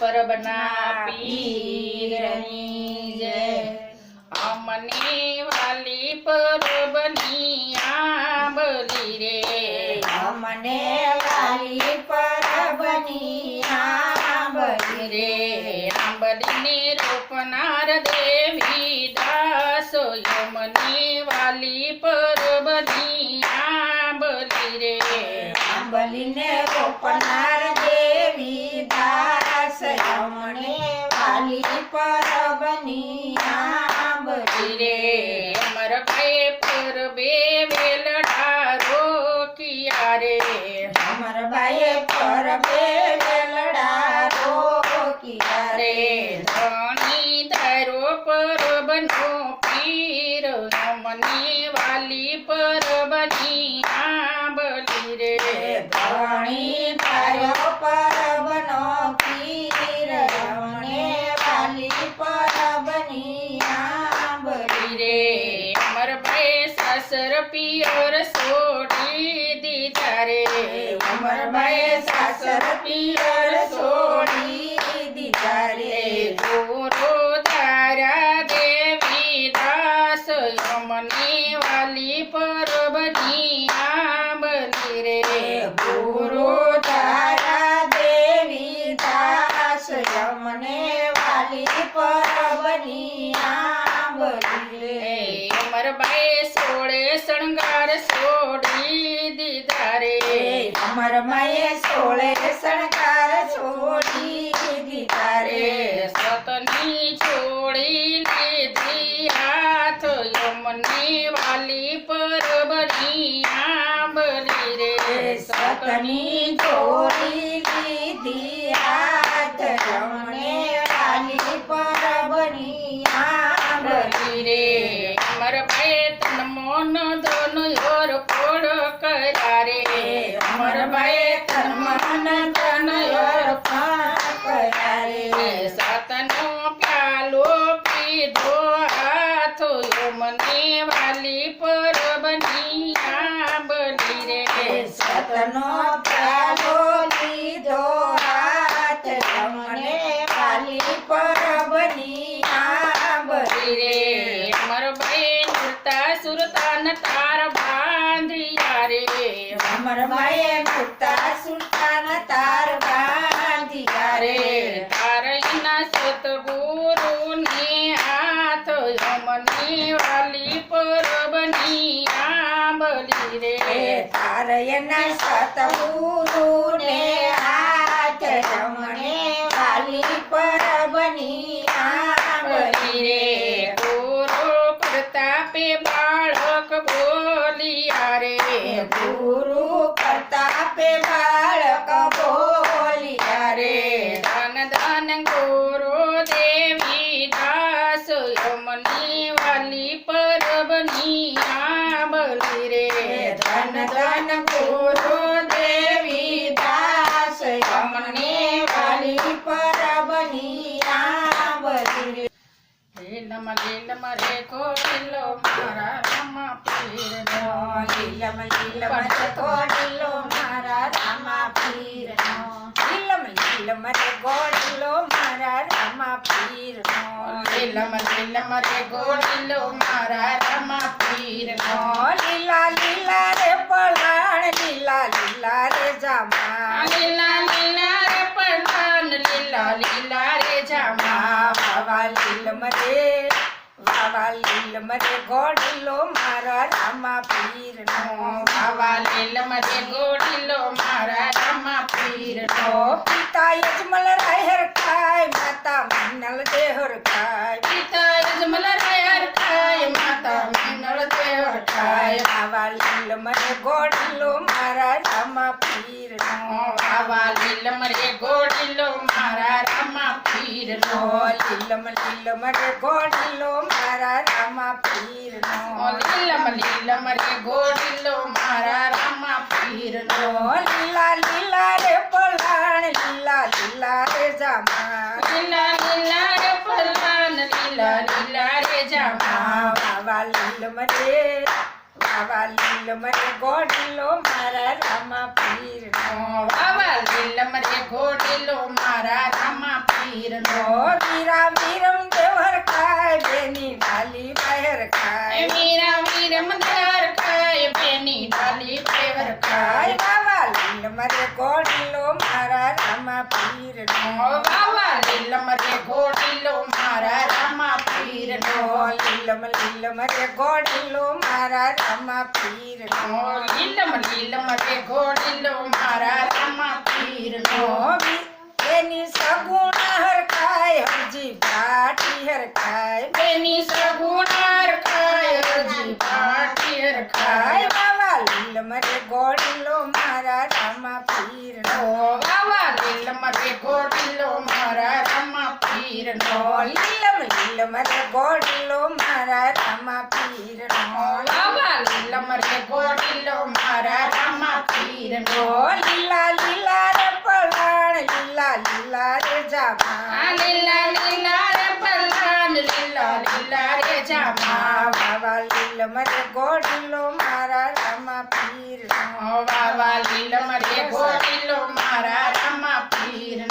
પરબના પીરની જય. અમને વાલી પરબની આંબલી રે. અમને વાલી પરબની આંબલી રે. આંબલીને રોપનાર દેવી દાસો યમની વાલી પરબની આંબલી રે. આંબલીને રોપનાર દેવી દાસ અમને વાલી પરબની આંબલી રે અમર ભાઈ પર બે વેલડા રોકિયા રે અમર બાએ પરબે વેલડા રોકિયા રે રે ધણી ધારો પરબનો પીર અમની વાલી પરબની આંબલી રે ધણી તારો પરબનો પીર અમને વાલી પરબની આંબલી રે અમર ભાઈ સાસર પિયર છોડી દીધા રે અમરબાએ સાસર પિયર છોડી દીધા રે ગોરો તારા દેવી દાસ યમની વાલી પરબની આંબલી રે ગુરુ તારા દેવી દાસ યમને વાલી પરબની આંબલી રે અમરબાઈ સોળે શણગાર છોડી દીધા રે અમરમાએ સોળે શણગાર છોડી દીધા રે સતની છોડી દીધી હાથ યમની વાલી પરબની આંબલી રે. સતની છોડી લીધી હાથ રમણે વાલી પરબની આંબલી બલી રે અમર ભાઈ તન મોન ધન યોર કોડ કર્યા રે અમર ભાઈ તન મન તન અર્પણ કર્યા રે સતનો પ્યાલો પીધો હાથ યમની વાલી પરબની આંબલી રે સતનો પ્યાલો લીધો હાથ રમણે વાલી પરબની આંબલી રે અમર ભાઈ નૃતા સુરતા ન તાર બાંધિયા રે અમર માએ મુક્તા સુલતાન તાર બાંધિયા રે રે તારઈના સતગુરુ ને હાથ યમની વાલી પરબની આંબલી રે તારયના સતગુરુ ને હાથ રમણે વાલી પરબની બલી રે. આંબલી ગુરુ પ્રતાપે બાળક બોલિયા રે. ગુરુ પ્રતાપે બાળક બોલિયા રે રે ધન ધન ગુરુ દેવી દાસ યમની વાલી પરબની આંબલી રે ધન ધન ગુરુ દેવી દાસ અમને વાલી પરબની આંબલી લીલમ લીલમ રે કોલો મારા રમા પીરનો લીલમ લીલમ રે ગોડલો મારા રામા પીરનો લીલમ લીલમ રે ગોડલો મારા રામા પીરનો લીલમ લીલમ રે ગોડીલો મારા રમા પીરનો લીલા લીલા રે પલાણ લીલા લીલા રે જામા લીલા લીલા રે પઠાણ લીલા લીલા રે જામા વાવા લીલમ રે વાવા લીલમ રે ગોડલો મારા રામા પીરનો બાવા લીલમ રે ગોડીલો મારા રમા પીરનો ઓ પિતા યજમલ રાયર ખાય માતા મિનલ દેહર ખાય પિતા ખાય વાવા લીલમ રે ગોડલો મારા રામા પીરનો. બાવા લીલમ રે ગોડીલો મારા રમા પીરનો. ઓ લીલમ લીલમ રે ગોડલો મારા રામા પીરનો. ઓ લીલમ લીલમ રે ગોડીલો મારા રમા પીરનો. ઓ લીલા લીલા રે પલાણ લીલા લીલા રે જામા લીલા લીલા રે પલાન લીલા લીલા રે જામા વાવા મારા રામા પીરનો વાવા લીલમ રે ગોડીલો મારા રામા પીરનો ઓ વીરા વીરમ દેવર ખાય બેની ડાલી બહેર ખાય વીરા વીર મદાર ખાય બેની ડાલી પેવર ખાય ખાય બાવા લીલ મરે ગોડીલો મારા રામા પીરનો વાવા લીલમ રે ઘોડીલો મારા રામા પીરનો ઓ લીલમ લીલમ રે ગોડીલો મારા રામા પીરનો. લીલમ લીલમ રે ઘોડીલો મારા રામા પીરનો. નો એની સગુણા હરખાય હરજી ભાટી હરખાય. બેની સગુણાર ખાય હજી હર ખાય ખાય બાવા લીલમ રે ગોડીલો મારા રામા પીરનો. વાવા લીલમ રે ગોડીલો મારા રામા પીરનો. લીલમ લીલમ રે ગોડીલો મારા રામા પીરનો. વાવા લીલમ રે ગોડીલો મારા રામા પીરનો. લીલા લીલા રે પલાણ લીલા લીલા રે જામા લીલા લીલા રે પલાણ લીલા લીલા રે જામા વાવા લીલ મરે ગોડીલો મારા રામા પીર વાવા લીલ મરે ગોડીલો મારા રામા પીર